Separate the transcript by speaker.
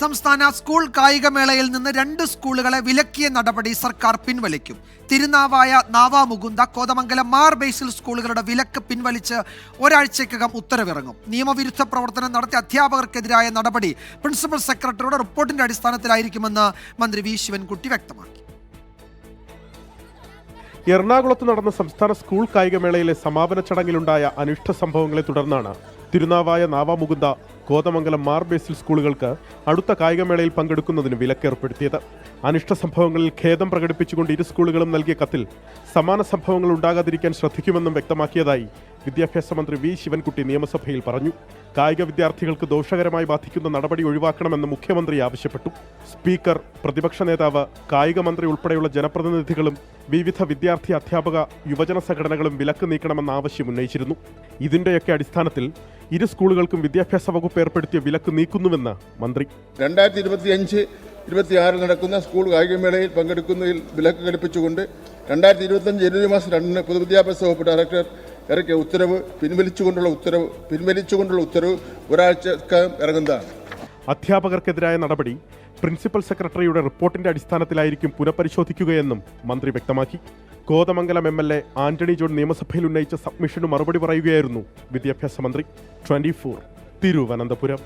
Speaker 1: സംസ്ഥാന സ്കൂൾ കായികമേളയിൽ നിന്ന് രണ്ട് സ്കൂളുകളെ വിലക്കിയ നടപടി സർക്കാർ പിൻവലിക്കും. തിരുനാവായ നാവാമുകുന്ദ കോതമംഗലം മാർ ബേസിൽ സ്കൂളുകളുടെ വിലക്ക് പിൻവലിച്ച് ഒരാഴ്ചയ്ക്കകം ഉത്തരവിറങ്ങും. നിയമവിരുദ്ധ പ്രവർത്തനം നടത്തിയ അധ്യാപകർക്കെതിരായ നടപടി പ്രിൻസിപ്പൽ സെക്രട്ടറിയുടെ റിപ്പോർട്ടിന്റെ അടിസ്ഥാനത്തിലായിരിക്കുമെന്ന് മന്ത്രി വി. ശിവൻകുട്ടി വ്യക്തമാക്കി.
Speaker 2: എറണാകുളത്ത് നടന്ന സംസ്ഥാന സ്കൂൾ കായികമേളയിലെ സമാപന ചടങ്ങിലുണ്ടായ അനിഷ്ട സംഭവങ്ങളെ തുടർന്നാണ് തിരുനാവായ നാവാമുകുന്ദ കോതമംഗലം മാർ ബേസിൽ സ്കൂളുകൾക്ക് അടുത്ത കായികമേളയിൽ പങ്കെടുക്കുന്നതിന് വിലക്കേർപ്പെടുത്തിയത്. അനിഷ്ട സംഭവങ്ങളിൽ ഖേദം പ്രകടിപ്പിച്ചുകൊണ്ട് ഇരു സ്കൂളുകളും നൽകിയ കത്തിൽ സമാന സംഭവങ്ങൾ ഉണ്ടാകാതിരിക്കാൻ ശ്രദ്ധിക്കുമെന്നും വ്യക്തമാക്കിയതായി വിദ്യാഭ്യാസ മന്ത്രി വി ശിവൻകുട്ടി നിയമസഭയിൽ പറഞ്ഞു. കായിക വിദ്യാർത്ഥികൾക്ക് ദോഷകരമായി ബാധിക്കുന്ന നടപടി ഒഴിവാക്കണമെന്ന് മുഖ്യമന്ത്രി ആവശ്യപ്പെട്ടു. സ്പീക്കർ പ്രതിപക്ഷ നേതാവ് കായിക മന്ത്രി ഉൾപ്പെടെയുള്ള ജനപ്രതിനിധികളും വിവിധ വിദ്യാർത്ഥി അധ്യാപക യുവജന സംഘടനകളും വിലക്ക് നീക്കണമെന്ന ആവശ്യം ഉന്നയിച്ചിരുന്നു. ഇതിന്റെയൊക്കെ അടിസ്ഥാനത്തിൽ ഇരു സ്കൂളുകൾക്കും വിദ്യാഭ്യാസ വകുപ്പ് ഏർപ്പെടുത്തിയ വിലക്ക് നീക്കുന്നുവെന്ന് മന്ത്രി.
Speaker 3: രണ്ടായിരത്തി ഇരുപത്തി അഞ്ച് ഇരുപത്തിയാറിൽ നടക്കുന്ന സ്കൂൾ കായികമേളയിൽ പങ്കെടുക്കുന്നതിൽ വിലക്ക് ഘടിപ്പിച്ചുകൊണ്ട് രണ്ടായിരത്തി ഇരുപത്തഞ്ച് ജനുവരി മാസം രണ്ടിന് പൊതുവിദ്യാഭ്യാസ വകുപ്പ് ഡയറക്ടർ ഇറക്കിയ ഉത്തരവ് പിൻവലിച്ചുകൊണ്ടുള്ള ഉത്തരവ് പിൻവലിച്ചുകൊണ്ടുള്ള ഉത്തരവ് ഒരാഴ്ചക്കകം ഇറങ്ങുന്നതാണ്.
Speaker 2: അധ്യാപകർക്കെതിരായ നടപടി പ്രിൻസിപ്പൽ സെക്രട്ടറിയുടെ റിപ്പോർട്ടിന്റെ അടിസ്ഥാനത്തിലായിരിക്കും പുനഃപരിശോധിക്കുകയെന്നും മന്ത്രി വ്യക്തമാക്കി. Kothamangalam M L A Antony John നിയമസഭയിൽ ഉന്നയിച്ച സബ്മിഷന് മറുപടി പറയുകയായിരുന്നു വിദ്യാഭ്യാസ മന്ത്രി. ട്വന്റി തിരുവനന്തപുരം.